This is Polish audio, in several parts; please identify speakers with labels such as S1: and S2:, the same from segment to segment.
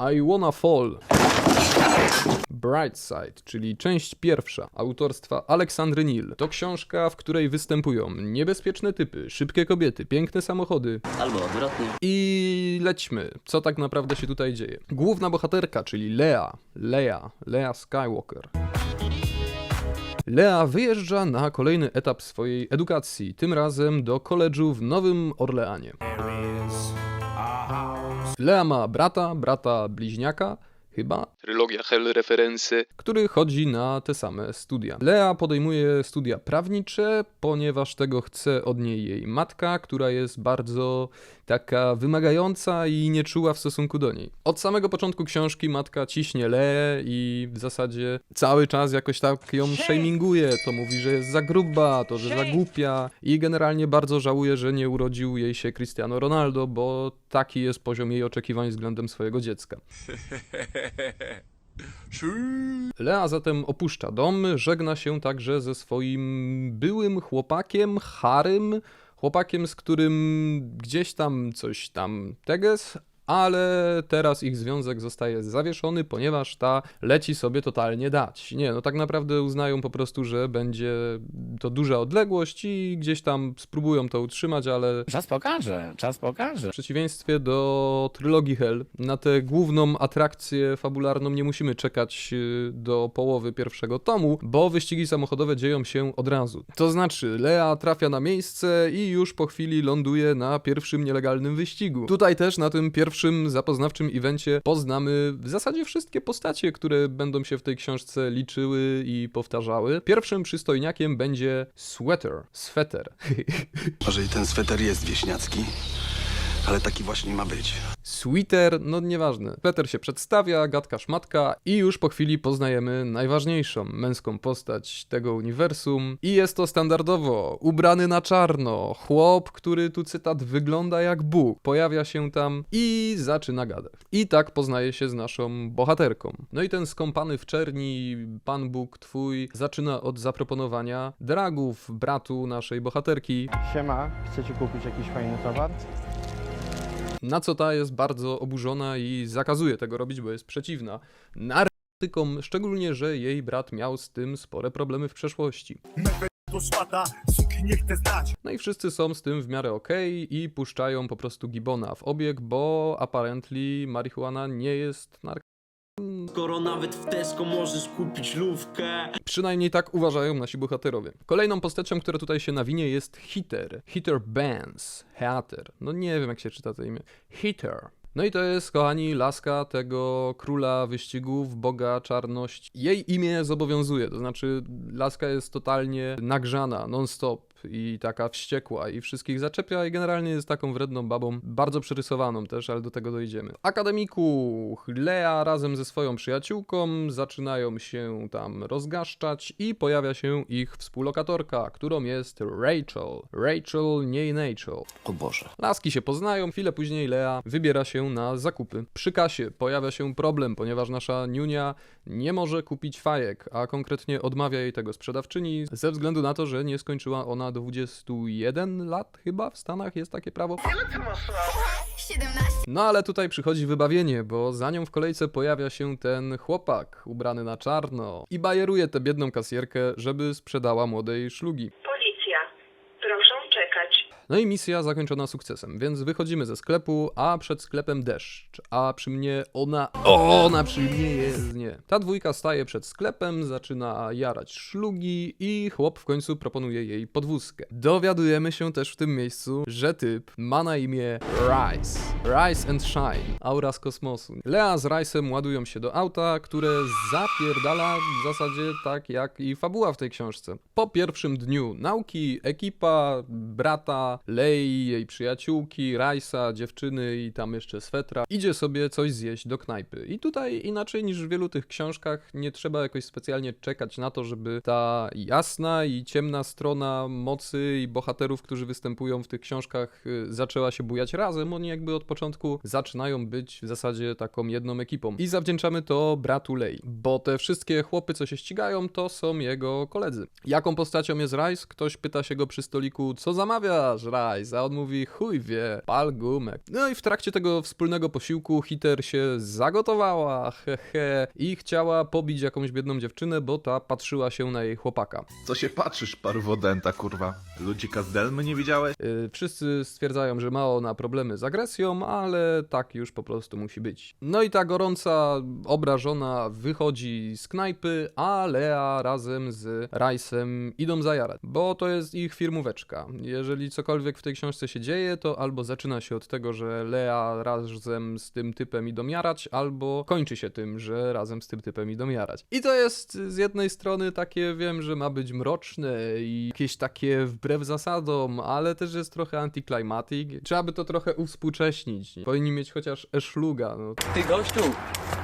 S1: I Wanna Fall. Brightside, czyli część pierwsza autorstwa Aleksandry Nil. To książka, w której występują niebezpieczne typy, szybkie kobiety, piękne samochody
S2: Albo odwrotnie.
S1: i lećmy. Co tak naprawdę się tutaj dzieje? Główna bohaterka, czyli Lea, Lea, Lea Skywalker. Lea wyjeżdża na kolejny etap swojej edukacji, tym razem do koledżu w Nowym Orleanie. Lea ma brata, brata bliźniaka, chyba. Trylogia Hell referencje. Który chodzi na te same studia. Lea podejmuje studia prawnicze, ponieważ tego chce od niej jej matka, która jest bardzo taka wymagająca i nieczuła w stosunku do niej. Od samego początku książki matka ciśnie Leę i w zasadzie cały czas jakoś tak ją shaminguje. To mówi, że jest za gruba, to, że za głupia i generalnie bardzo żałuje, że nie urodził jej się Cristiano Ronaldo, bo taki jest poziom jej oczekiwań względem swojego dziecka. Lea zatem opuszcza dom, żegna się także ze swoim byłym chłopakiem, Harym, chłopakiem, z którym gdzieś tam coś tam teges, ale teraz ich związek zostaje zawieszony, ponieważ ta leci sobie totalnie dać. Nie, no tak naprawdę uznają po prostu, że będzie to duża odległość i gdzieś tam spróbują to utrzymać, ale
S3: Czas pokaże, czas pokaże.
S1: w przeciwieństwie do trylogii Hell, na tę główną atrakcję fabularną nie musimy czekać y, do połowy pierwszego tomu, bo wyścigi samochodowe dzieją się od razu. To znaczy, Lea trafia na miejsce i już po chwili ląduje na pierwszym nielegalnym wyścigu. Tutaj też na tym pierwszym zapoznawczym evencie poznamy w zasadzie wszystkie postacie, które będą się w tej książce liczyły i powtarzały. Pierwszym przystojniakiem będzie Sweater, sweter.
S4: Może i ten sweter jest wieśniacki, ale taki właśnie ma być.
S1: Sweeter, no nieważne. Peter się przedstawia, gadka szmatka i już po chwili poznajemy najważniejszą męską postać tego uniwersum. I jest to standardowo ubrany na czarno, chłop, który tu cytat wygląda jak Bóg. Pojawia się tam i zaczyna gadać. I tak poznaje się z naszą bohaterką. No i ten skąpany w czerni Pan Bóg twój zaczyna od zaproponowania dragów bratu naszej bohaterki,
S5: Siema, chcecie kupić jakiś fajny towar?
S1: Na co ta jest bardzo oburzona i zakazuje tego robić, bo jest przeciwna narkotykom, szczególnie, że jej brat miał z tym spore problemy w przeszłości. No i wszyscy są z tym w miarę okej i puszczają po prostu gibona w obieg, bo apparently marihuana nie jest narkotykiem.
S2: Skoro nawet w Tesco możesz kupić lówkę.
S1: Przynajmniej tak uważają nasi bohaterowie. Kolejną postacią, która tutaj się nawinie jest Hitter. Hitter Benz. Heater. No nie wiem jak się czyta to imię. Hitter. No i to jest, kochani, laska tego króla wyścigów, boga czarność. Jej imię zobowiązuje, to znaczy laska jest totalnie nagrzana, non-stop i taka wściekła i wszystkich zaczepia i generalnie jest taką wredną babą, bardzo przerysowaną też, ale do tego dojdziemy. Akademiku Lea razem ze swoją przyjaciółką zaczynają się tam rozgaszczać i pojawia się ich współlokatorka, którą jest Rachel. Rachel, nie Rachel.
S3: O Boże.
S1: Laski się poznają, chwilę później Lea wybiera się na zakupy. Przy kasie pojawia się problem, ponieważ nasza Niunia nie może kupić fajek, a konkretnie odmawia jej tego sprzedawczyni ze względu na to, że nie skończyła ona 21 lat chyba w Stanach jest takie prawo.
S6: 17.
S1: No ale tutaj przychodzi wybawienie, bo za nią w kolejce pojawia się ten chłopak ubrany na czarno i bajeruje tę biedną kasjerkę, żeby sprzedała młodej szlugi. No i misja zakończona sukcesem, więc wychodzimy ze sklepu, a przed sklepem deszcz, a przy mnie ona... O, ona przy mnie jest, nie. Ta dwójka staje przed sklepem, zaczyna jarać szlugi i chłop w końcu proponuje jej podwózkę. Dowiadujemy się też w tym miejscu, że typ ma na imię Rice. Rice and Shine, aura z kosmosu. Lea z Rice'em ładują się do auta, które zapierdala w zasadzie tak jak i fabuła w tej książce. Po pierwszym dniu nauki ekipa brata, Lei, jej przyjaciółki, Rice'a, dziewczyny i tam jeszcze swetra idzie sobie coś zjeść do knajpy. I tutaj inaczej niż w wielu tych książkach nie trzeba jakoś specjalnie czekać na to, żeby ta jasna i ciemna strona mocy i bohaterów, którzy występują w tych książkach y, zaczęła się bujać razem. Oni jakby od początku zaczynają być w zasadzie taką jedną ekipą. I zawdzięczamy to bratu Lei, bo te wszystkie chłopy, co się ścigają, to są jego koledzy. Jaką postacią jest Rice? Ktoś pyta się go przy stoliku, co zamawia, a on mówi chuj wie, pal gumek. No i w trakcie tego wspólnego posiłku Hiter się zagotowała, hehe, i chciała pobić jakąś biedną dziewczynę, bo ta patrzyła się na jej chłopaka.
S7: Co się patrzysz, parwodenta, kurwa? Ludzika z Delmy nie widziałeś?
S1: Yy, wszyscy stwierdzają, że ma ona problemy z agresją, ale tak już po prostu musi być. No i ta gorąca, obrażona wychodzi z knajpy, a Lea razem z Rice'em idą zajarać, bo to jest ich firmóweczka. Jeżeli cokolwiek w tej książce się dzieje, to albo zaczyna się od tego, że Lea razem z tym typem idą jarać, albo kończy się tym, że razem z tym typem idą jarać. I to jest z jednej strony takie, wiem, że ma być mroczne i jakieś takie wbrew zasadom, ale też jest trochę anticlimatic. Trzeba by to trochę uwspółcześnić. Powinni mieć chociaż eszluga. No.
S8: Ty gościu,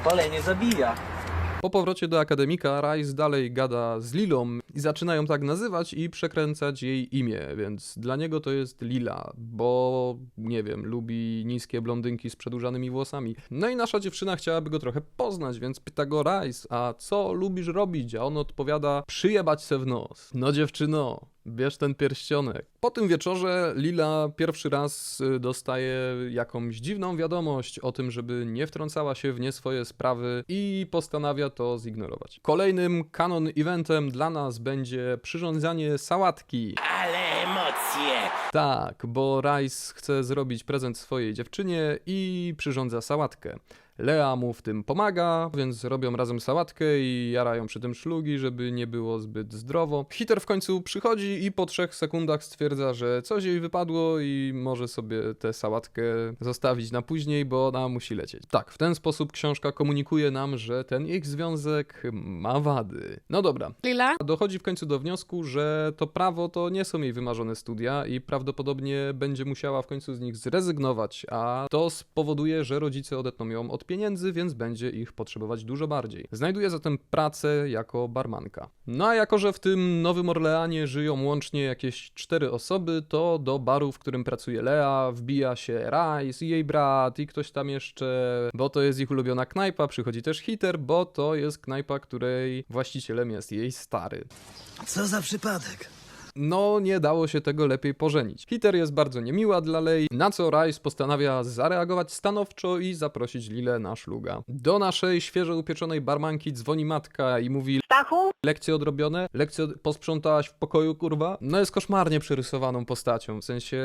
S8: palenie zabija.
S1: Po powrocie do akademika, Rice dalej gada z Lilą i zaczyna ją tak nazywać i przekręcać jej imię, więc dla niego to jest Lila, bo nie wiem, lubi niskie blondynki z przedłużanymi włosami. No i nasza dziewczyna chciałaby go trochę poznać, więc pyta go Rice, a co lubisz robić? A on odpowiada, przyjebać se w nos. No dziewczyno, Bierz ten pierścionek. Po tym wieczorze Lila pierwszy raz y, dostaje jakąś dziwną wiadomość o tym, żeby nie wtrącała się w nie swoje sprawy i postanawia to zignorować. Kolejnym kanon eventem dla nas będzie przyrządzanie sałatki.
S8: Ale emocje.
S1: Tak, bo Rice chce zrobić prezent swojej dziewczynie i przyrządza sałatkę. Lea mu w tym pomaga, więc robią razem sałatkę i jarają przy tym szlugi, żeby nie było zbyt zdrowo. Hiter w końcu przychodzi i po trzech sekundach stwierdza, że coś jej wypadło i może sobie tę sałatkę zostawić na później, bo ona musi lecieć. Tak, w ten sposób książka komunikuje nam, że ten ich związek ma wady. No dobra,
S6: Lila?
S1: Dochodzi w końcu do wniosku, że to prawo to nie są jej wymarzone studia i prawdopodobnie będzie musiała w końcu z nich zrezygnować, a to spowoduje, że rodzice odetną ją od pieniędzy, więc będzie ich potrzebować dużo bardziej. Znajduje zatem pracę jako barmanka. No a jako, że w tym Nowym Orleanie żyją łącznie jakieś cztery osoby, to do baru, w którym pracuje Lea, wbija się Rice i jej brat i ktoś tam jeszcze, bo to jest ich ulubiona knajpa, przychodzi też Hiter, bo to jest knajpa, której właścicielem jest jej stary.
S9: Co za przypadek?
S1: No, nie dało się tego lepiej pożenić. Hiter jest bardzo niemiła dla Lei, na co Rice postanawia zareagować stanowczo i zaprosić Lilę na szluga. Do naszej świeżo upieczonej barmanki dzwoni matka i mówi
S10: Stachu?
S1: lekcje odrobione? Lekcje od... posprzątałaś w pokoju, kurwa? No jest koszmarnie przerysowaną postacią, w sensie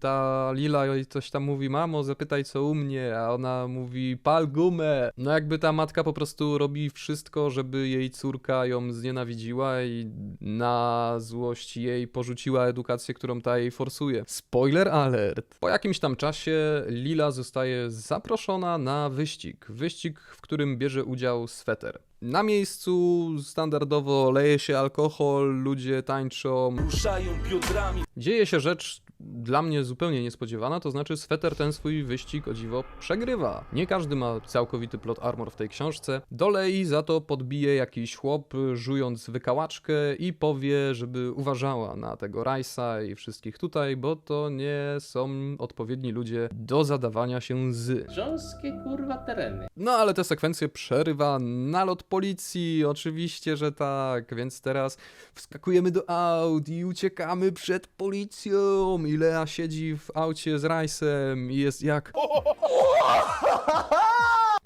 S1: ta Lila jej coś tam mówi, mamo zapytaj co u mnie, a ona mówi pal gumę. No jakby ta matka po prostu robi wszystko, żeby jej córka ją znienawidziła i na złość jej porzuciła edukację, którą ta jej forsuje. Spoiler alert! Po jakimś tam czasie Lila zostaje zaproszona na wyścig. Wyścig, w którym bierze udział sweter. Na miejscu standardowo leje się alkohol, ludzie tańczą.
S8: Ruszają biodrami.
S1: Dzieje się rzecz dla mnie zupełnie niespodziewana, to znaczy sweter ten swój wyścig o dziwo przegrywa. Nie każdy ma całkowity plot armor w tej książce. Do Lei za to podbije jakiś chłop, żując wykałaczkę i powie, żeby uważała na tego Rice'a i wszystkich tutaj, bo to nie są odpowiedni ludzie do zadawania się z.
S8: Grząskie kurwa tereny.
S1: No ale te sekwencje przerywa nalot policji, oczywiście, że tak, więc teraz wskakujemy do aut i uciekamy przed policją i Lea siedzi w aucie z Rice'em i jest jak...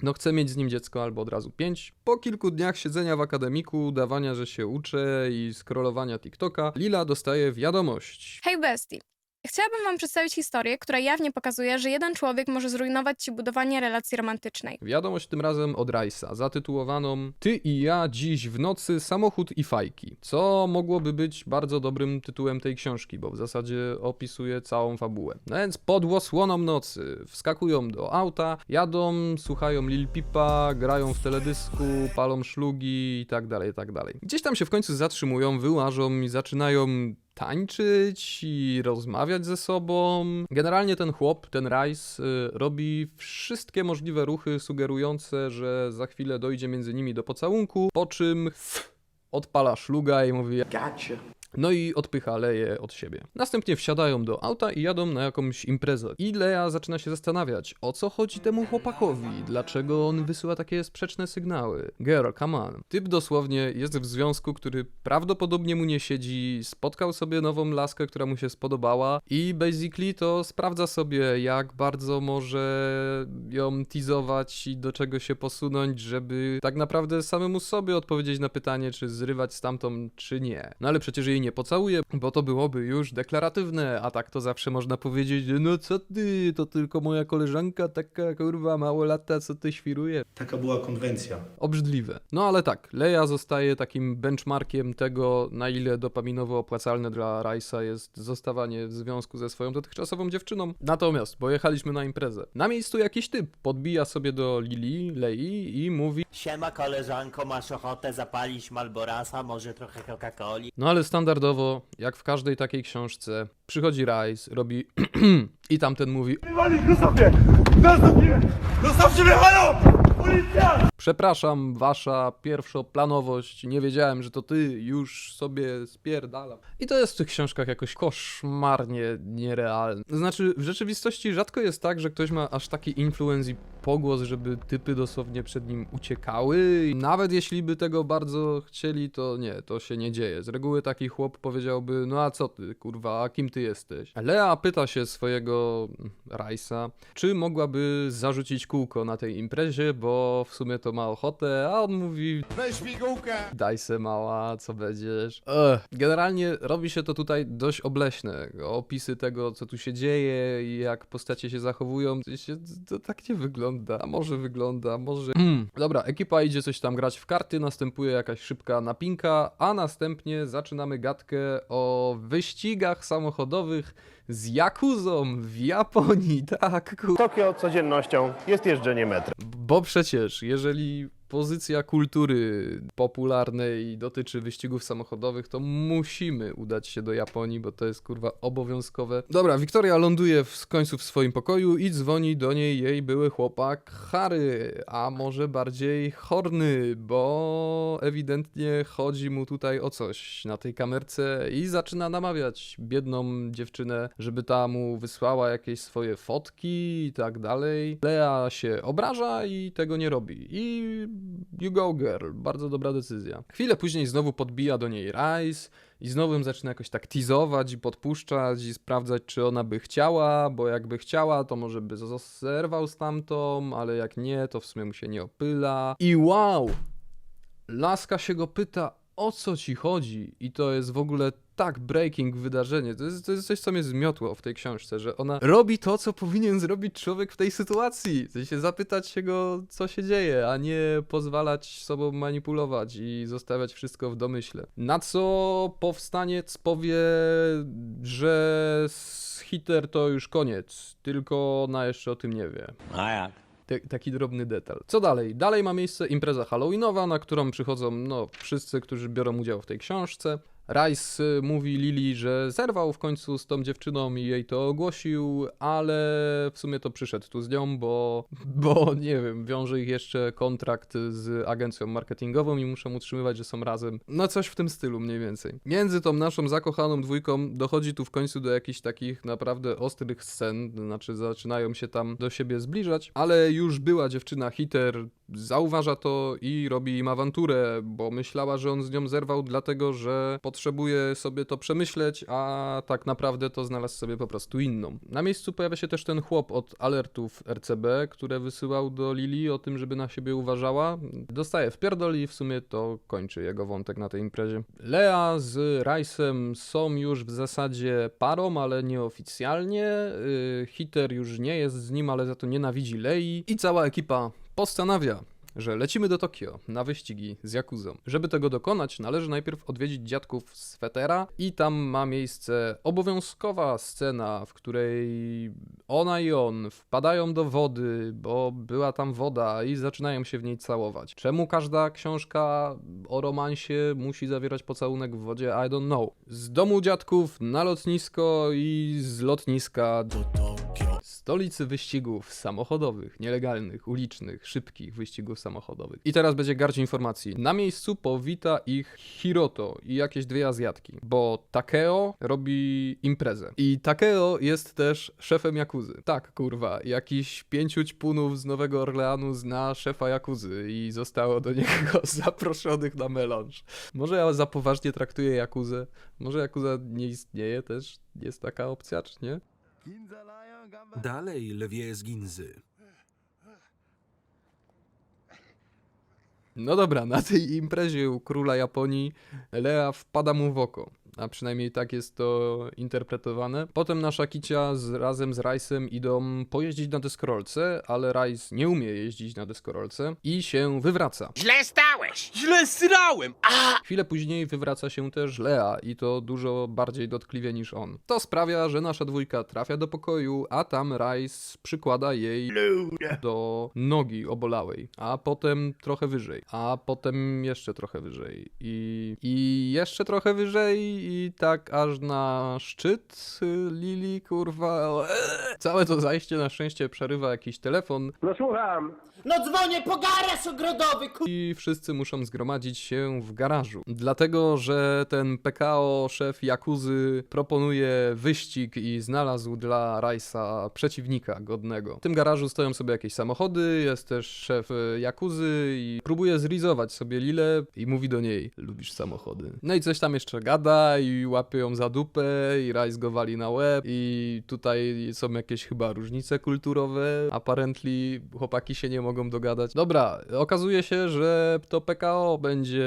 S1: No chcę mieć z nim dziecko albo od razu pięć. Po kilku dniach siedzenia w akademiku, udawania, że się uczę i scrollowania TikToka, Lila dostaje wiadomość.
S6: Hej bestii. Chciałabym wam przedstawić historię, która jawnie pokazuje, że jeden człowiek może zrujnować ci budowanie relacji romantycznej.
S1: Wiadomość tym razem od Rice'a, zatytułowaną Ty i ja dziś w nocy, samochód i fajki. Co mogłoby być bardzo dobrym tytułem tej książki, bo w zasadzie opisuje całą fabułę. No więc pod łosłoną nocy wskakują do auta, jadą, słuchają Lil Pipa, grają w teledysku, palą szlugi i tak dalej, i tak dalej. Gdzieś tam się w końcu zatrzymują, wyłażą i zaczynają tańczyć i rozmawiać ze sobą. Generalnie ten chłop, ten Rice, y, robi wszystkie możliwe ruchy sugerujące, że za chwilę dojdzie między nimi do pocałunku, po czym odpala szluga i mówi No i odpycha Leję od siebie. Następnie wsiadają do auta i jadą na jakąś imprezę. I Leja zaczyna się zastanawiać, o co chodzi temu chłopakowi, dlaczego on wysyła takie sprzeczne sygnały. Girl, come on. Typ dosłownie jest w związku, który prawdopodobnie mu nie siedzi, spotkał sobie nową laskę, która mu się spodobała i basically to sprawdza sobie, jak bardzo może ją teasować i do czego się posunąć, żeby tak naprawdę samemu sobie odpowiedzieć na pytanie, czy zrywać stamtąd, czy nie. No ale przecież jej nie pocałuje, bo to byłoby już deklaratywne, a tak to zawsze można powiedzieć, no co ty, to tylko moja koleżanka, taka kurwa mało lata, co ty świruje.
S11: Taka była konwencja.
S1: Obrzydliwe. No ale tak, Leia zostaje takim benchmarkiem tego, na ile dopaminowo opłacalne dla Rice'a jest zostawanie w związku ze swoją dotychczasową dziewczyną. Natomiast pojechaliśmy na imprezę. Na miejscu jakiś typ podbija sobie do Lili, Lei i mówi
S8: Siema koleżanko, masz ochotę zapalić Malborasa, może trochę Coca-Coli?
S1: No ale standardowo, jak w każdej takiej książce, przychodzi Rice, robi i tamten mówi Przepraszam, wasza pierwszoplanowość, nie wiedziałem, że to ty, już sobie spierdalam. I to jest w tych książkach jakoś koszmarnie nierealne. Znaczy, w rzeczywistości rzadko jest tak, że ktoś ma aż taki influence i pogłos, żeby typy dosłownie przed nim uciekały. I nawet jeśli by tego bardzo chcieli, to nie, to się nie dzieje. Z reguły taki chłop powiedziałby, no a co ty, kurwa, a kim ty jesteś? Lea pyta się swojego Rajsa, czy mogłaby zarzucić kółko na tej imprezie, bo w sumie to ma ochotę, a on mówi,
S9: Weź pigułkę!
S1: daj se mała, co będziesz. Ech. Generalnie robi się to tutaj dość obleśne. Opisy tego, co tu się dzieje i jak postacie się zachowują, to, się, to tak nie wygląda. A może wygląda, może... Hmm. Dobra, ekipa idzie coś tam grać w karty, następuje jakaś szybka napinka, a następnie zaczynamy gadkę o wyścigach samochodowych z Jakuzą w Japonii, tak, kur...
S5: Tokio codziennością jest jeżdżenie metrem.
S1: Bo przecież, jeżeli pozycja kultury popularnej dotyczy wyścigów samochodowych, to musimy udać się do Japonii, bo to jest kurwa obowiązkowe. Dobra, Wiktoria ląduje w końcu w swoim pokoju i dzwoni do niej jej były chłopak Harry, a może bardziej Horny, bo ewidentnie chodzi mu tutaj o coś na tej kamerce i zaczyna namawiać biedną dziewczynę, żeby ta mu wysłała jakieś swoje fotki i tak dalej. Lea się obraża i tego nie robi. I you go girl, bardzo dobra decyzja. Chwilę później znowu podbija do niej Rice i znowu zaczyna jakoś tak teasować i podpuszczać i sprawdzać, czy ona by chciała, bo jakby chciała, to może by zerwał z tamtą, ale jak nie, to w sumie mu się nie opyla. I wow! Laska się go pyta, o co ci chodzi? I to jest w ogóle tak breaking wydarzenie. To jest, to jest coś, co mnie zmiotło w tej książce, że ona robi to, co powinien zrobić człowiek w tej sytuacji. W zapytać się go, co się dzieje, a nie pozwalać sobą manipulować i zostawiać wszystko w domyśle. Na co powstaniec powie, że z hiter to już koniec, tylko ona jeszcze o tym nie wie.
S8: A jak?
S1: Te- taki drobny detal. Co dalej? Dalej ma miejsce impreza halloweenowa, na którą przychodzą no, wszyscy, którzy biorą udział w tej książce. Rice mówi Lili, że zerwał w końcu z tą dziewczyną i jej to ogłosił, ale w sumie to przyszedł tu z nią, bo, bo nie wiem, wiąże ich jeszcze kontrakt z agencją marketingową i muszą utrzymywać, że są razem. No coś w tym stylu mniej więcej. Między tą naszą zakochaną dwójką dochodzi tu w końcu do jakichś takich naprawdę ostrych scen, znaczy zaczynają się tam do siebie zbliżać, ale już była dziewczyna Hiter, zauważa to i robi im awanturę, bo myślała, że on z nią zerwał dlatego, że potrzebuje sobie to przemyśleć, a tak naprawdę to znalazł sobie po prostu inną. Na miejscu pojawia się też ten chłop od alertów RCB, które wysyłał do Lili o tym, żeby na siebie uważała. Dostaje w pierdol i w sumie to kończy jego wątek na tej imprezie. Lea z Rice'em są już w zasadzie parą, ale nieoficjalnie. Yy, Hiter już nie jest z nim, ale za to nienawidzi Lei i cała ekipa postanawia, że lecimy do Tokio na wyścigi z Jakuzą. Żeby tego dokonać, należy najpierw odwiedzić dziadków z Fetera i tam ma miejsce obowiązkowa scena, w której ona i on wpadają do wody, bo była tam woda i zaczynają się w niej całować. Czemu każda książka o romansie musi zawierać pocałunek w wodzie? I don't know. Z domu dziadków na lotnisko i z lotniska do Tokio. Stolicy wyścigów samochodowych, nielegalnych, ulicznych, szybkich wyścigów samochodowych. I teraz będzie garść informacji. Na miejscu powita ich Hiroto i jakieś dwie Azjatki, bo Takeo robi imprezę. I Takeo jest też szefem Jakuzy. Tak, kurwa, jakiś pięciu ćpunów z Nowego Orleanu zna szefa Jakuzy i zostało do niego zaproszonych na melanż. Może ja za poważnie traktuję Jakuzę? Może Jakuza nie istnieje też? Jest taka opcja, czy nie?
S9: Dalej, lwie z Ginzy.
S1: No dobra, na tej imprezie u króla Japonii Lea wpada mu w oko. A przynajmniej tak jest to interpretowane. Potem nasza Kicia z, razem z Rice'em idą pojeździć na deskorolce, ale Rice nie umie jeździć na deskorolce i się wywraca.
S9: Źle stałeś! Źle srałem!
S1: Chwilę później wywraca się też Lea i to dużo bardziej dotkliwie niż on. To sprawia, że nasza dwójka trafia do pokoju, a tam Rice przykłada jej do nogi obolałej, a potem trochę wyżej, a potem jeszcze trochę wyżej i, i jeszcze trochę wyżej i tak aż na szczyt y, Lili, kurwa. eee. Całe to zajście na szczęście przerywa jakiś telefon
S5: No słucham.
S8: No dzwonię po garaż ogrodowy, ku...
S1: i wszyscy muszą zgromadzić się w garażu. Dlatego, że ten PKO, szef Jakuzy, proponuje wyścig i znalazł dla Rajsa przeciwnika godnego. W tym garażu stoją sobie jakieś samochody, jest też szef Jakuzy i próbuje zrizować sobie Lilę i mówi do niej, lubisz samochody. No i coś tam jeszcze gada i łapie ją za dupę i Rajs go wali na łeb i tutaj są jakieś chyba różnice kulturowe. Apparently chłopaki się nie mogą mogą dogadać. Dobra, okazuje się, że to PKO będzie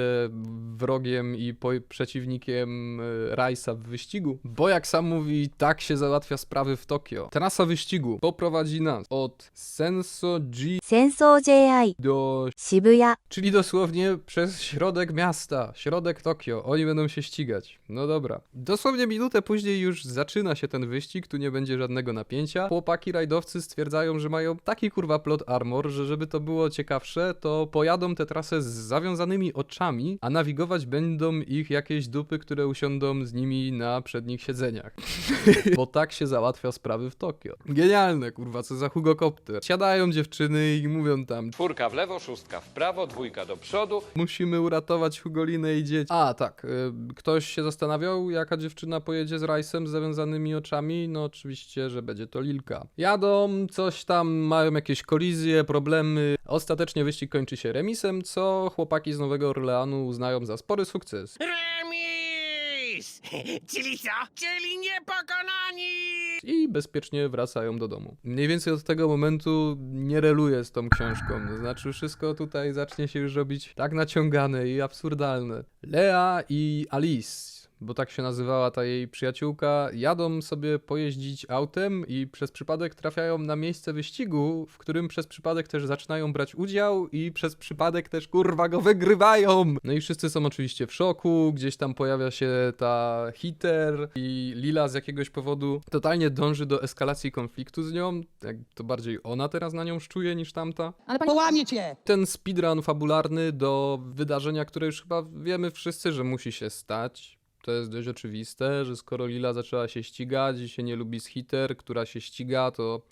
S1: wrogiem i przeciwnikiem e, Rajsa w wyścigu, bo jak sam mówi, tak się załatwia sprawy w Tokio. Trasa wyścigu poprowadzi nas od Sensoji
S11: Senso JI
S1: do
S11: Shibuya,
S1: czyli dosłownie przez środek miasta, środek Tokio. Oni będą się ścigać. No dobra. Dosłownie minutę później już zaczyna się ten wyścig, tu nie będzie żadnego napięcia. Chłopaki rajdowcy stwierdzają, że mają taki kurwa plot armor, że żeby to było ciekawsze, to pojadą tę trasę z zawiązanymi oczami, a nawigować będą ich jakieś dupy, które usiądą z nimi na przednich siedzeniach. Bo tak się załatwia sprawy w Tokio. Genialne, kurwa, co za hugokopter. Siadają dziewczyny i mówią tam
S12: Czwórka w lewo, szóstka w prawo, dwójka do przodu.
S1: Musimy uratować Hugolinę i dzieci. A, tak. y, Ktoś się zastanawiał, jaka dziewczyna pojedzie z Rajsem z zawiązanymi oczami? No oczywiście, że będzie to Lilka. Jadą, coś tam, mają jakieś kolizje, problemy. Ostatecznie wyścig kończy się remisem, co chłopaki z Nowego Orleanu uznają za spory sukces.
S9: Remis! Czyli co? Czyli niepokonani!
S1: i bezpiecznie wracają do domu. Mniej więcej od tego momentu nie reluję z tą książką. To znaczy, wszystko tutaj zacznie się już robić tak naciągane i absurdalne. Lea i Alice. Bo tak się nazywała ta jej przyjaciółka, jadą sobie pojeździć autem i przez przypadek trafiają na miejsce wyścigu, w którym przez przypadek też zaczynają brać udział i przez przypadek też kurwa go wygrywają. No i wszyscy są oczywiście w szoku, gdzieś tam pojawia się ta hiter i Lila z jakiegoś powodu totalnie dąży do eskalacji konfliktu z nią. Jak to bardziej ona teraz na nią szczuje niż tamta.
S9: Połamie cię!
S1: Ten speedrun fabularny do wydarzenia, które już chyba wiemy wszyscy, że musi się stać. To jest dość oczywiste, że skoro Lila zaczęła się ścigać i się nie lubi z hiter, która się ściga, to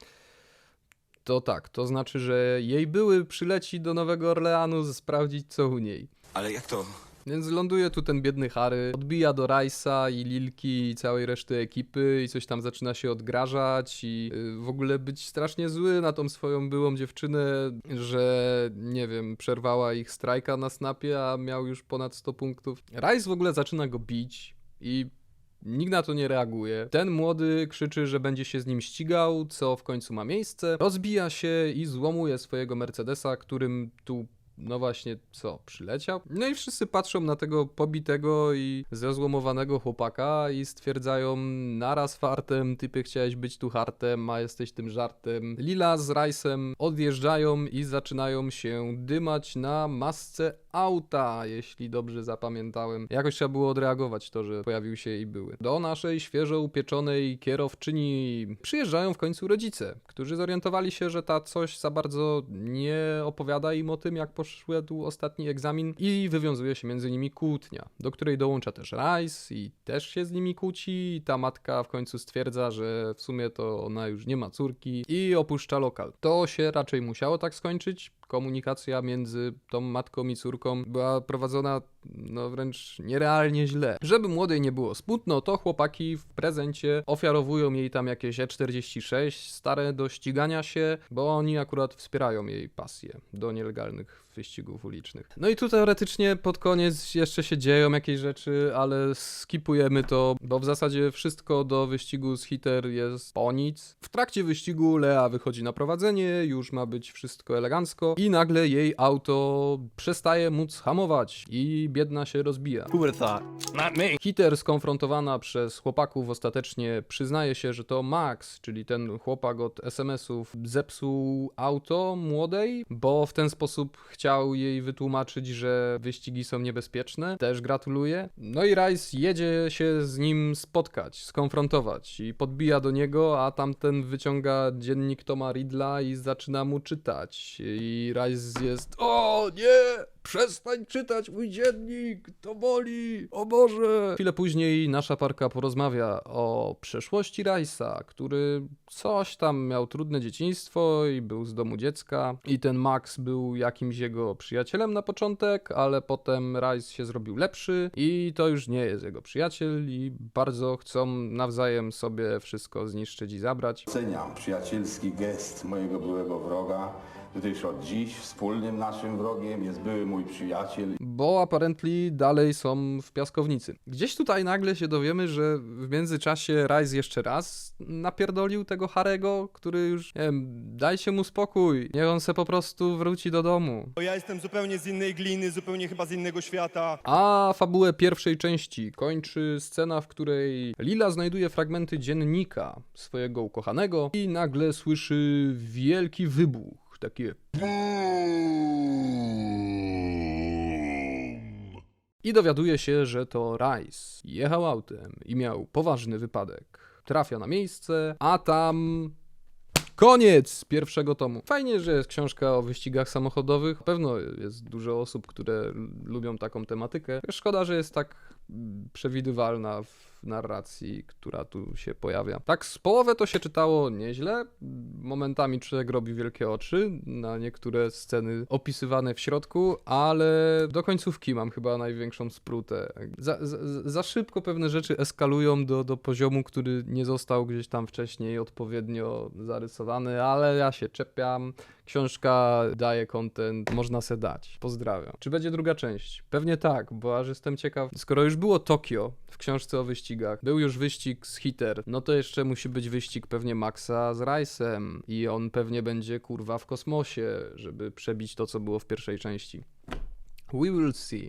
S1: to tak, to znaczy, że jej były przyleci do Nowego Orleanu sprawdzić co u niej.
S4: Ale jak to?
S1: Więc ląduje tu ten biedny Harry, odbija do Rice'a i Lilki i całej reszty ekipy i coś tam zaczyna się odgrażać i y, w ogóle być strasznie zły na tą swoją byłą dziewczynę, że nie wiem, przerwała ich strajka na snapie, a miał już ponad 100 punktów. Rice w ogóle zaczyna go bić i Nikt na to nie reaguje. Ten młody krzyczy, że będzie się z nim ścigał, co w końcu ma miejsce. Rozbija się i złomuje swojego Mercedesa, którym tu no właśnie, co, przyleciał? No i wszyscy patrzą na tego pobitego i zezłomowanego chłopaka i stwierdzają naraz fartem, typy chciałeś być tu hartem, a jesteś tym żartem. Lila z Rice'em odjeżdżają i zaczynają się dymać na masce auta, jeśli dobrze zapamiętałem. Jakoś trzeba było odreagować to, że pojawił się i były. Do naszej świeżo upieczonej kierowczyni przyjeżdżają w końcu rodzice, którzy zorientowali się, że ta coś za bardzo nie opowiada im o tym, jak poszedł ostatni egzamin i wywiązuje się między nimi kłótnia, do której dołącza też Rice i też się z nimi kłóci ta matka w końcu stwierdza, że w sumie to ona już nie ma córki i opuszcza lokal. To się raczej musiało tak skończyć. Komunikacja między tą matką i córką była prowadzona no wręcz nierealnie źle. Żeby młodej nie było smutno, to chłopaki w prezencie ofiarowują jej tam jakieś E46 stare do ścigania się, bo oni akurat wspierają jej pasję do nielegalnych wyścigów ulicznych. No i tu teoretycznie pod koniec jeszcze się dzieją jakieś rzeczy, ale skipujemy to, bo w zasadzie wszystko do wyścigu z Hiter jest po nic. W trakcie wyścigu Lea wychodzi na prowadzenie, już ma być wszystko elegancko i nagle jej auto przestaje móc hamować i biedna się rozbija.
S3: Who would have thought? Not me.
S1: Hitter skonfrontowana przez chłopaków ostatecznie przyznaje się, że to Max, czyli ten chłopak od SMS-ów, zepsuł auto młodej, bo w ten sposób chciał jej wytłumaczyć, że wyścigi są niebezpieczne. Też gratuluję. No i Rice jedzie się z nim spotkać, skonfrontować i podbija do niego, a tamten wyciąga dziennik Toma Ridla i zaczyna mu czytać. I Rice jest, o nie! Przestań czytać mój dziennik, to boli, o Boże. Chwilę później nasza parka porozmawia o przeszłości Rice'a, który coś tam miał trudne dzieciństwo i był z domu dziecka. I ten Max był jakimś jego przyjacielem na początek, ale potem Rice się zrobił lepszy i to już nie jest jego przyjaciel i bardzo chcą nawzajem sobie wszystko zniszczyć i zabrać.
S4: Ceniam przyjacielski gest mojego byłego wroga, gdyż od dziś wspólnym naszym wrogiem jest były mój przyjaciel
S1: bo apparently dalej są w piaskownicy. Gdzieś tutaj nagle się dowiemy, że w międzyczasie Rise jeszcze raz napierdolił tego Harego, który już, nie wiem, dajcie mu spokój, niech on se po prostu wróci do domu.
S5: Bo ja jestem zupełnie z innej gliny, zupełnie chyba z innego świata.
S1: A fabułę pierwszej części kończy scena, w której Lila znajduje fragmenty dziennika swojego ukochanego i nagle słyszy wielki wybuch. Takie I dowiaduje się, że to Rice jechał autem i miał poważny wypadek. Trafia na miejsce, a tam. Koniec pierwszego tomu. Fajnie, że jest książka o wyścigach samochodowych. Pewno jest dużo osób, które lubią taką tematykę. Szkoda, że jest tak mm, przewidywalna w narracji, która tu się pojawia. Tak z połowę to się czytało nieźle. Momentami człowiek robi wielkie oczy na niektóre sceny opisywane w środku, ale do końcówki mam chyba największą sprutę. Za, za, za szybko pewne rzeczy eskalują do, do poziomu, który nie został gdzieś tam wcześniej odpowiednio zarysowany, ale ja się czepiam. Książka daje content, można se dać. Pozdrawiam. Czy będzie druga część? Pewnie tak, bo aż jestem ciekaw. Skoro już było Tokio w książce o wyścigach, był już wyścig z Hitter, no to jeszcze musi być wyścig pewnie Maxa z Rice'em i on pewnie będzie kurwa w kosmosie, żeby przebić to, co było w pierwszej części. We will see.